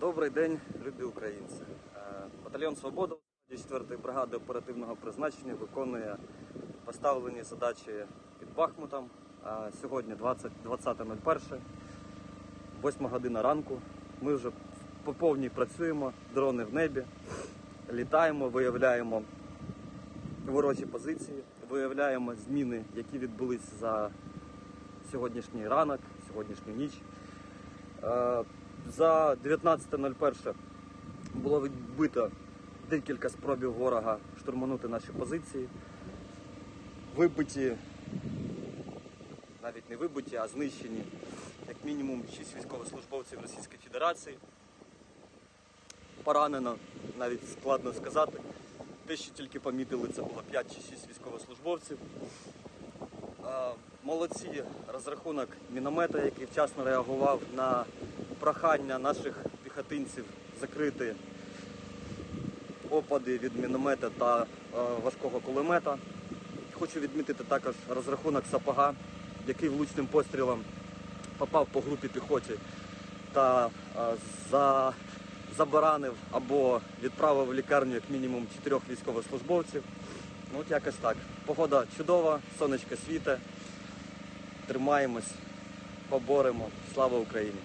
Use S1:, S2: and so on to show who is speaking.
S1: Добрий день, любі українці. Е, Батальйон Свобода 4-ї бригади оперативного призначення виконує поставлені задачі під Бахмутом. А Сьогодні 20 20.01, 8 година ранку. Ми вже по повній працюємо, дрони в небі, літаємо, виявляємо ворожі позиції, виявляємо зміни, які відбулись за сьогоднішній ранок, сьогоднішню ніч. Е, За 19.01 було відбито декілька спробів ворога штурманути наші позиції. Вибиті, навіть не вибиті, а знищені як мінімум 6 військовослужбовців Російської Федерації. Поранено, навіть складно сказати. Те, що тільки помітили, це було 5 чи 6 військовослужбовців. Е, Молодці розрахунок міномета, який вчасно реагував на прохання наших піхотинців закрити опади від міномета та е, важкого кулемета. Хочу відмітити також розрахунок сапога, який влучним пострілом попав по групі піхоті та е, за, забаранив або відправив в лікарню як мінімум чотирьох військовослужбовців. Ну, от якось так. Погода чудова, сонечко світе. Тримаємось, поборемо. Слава Україні!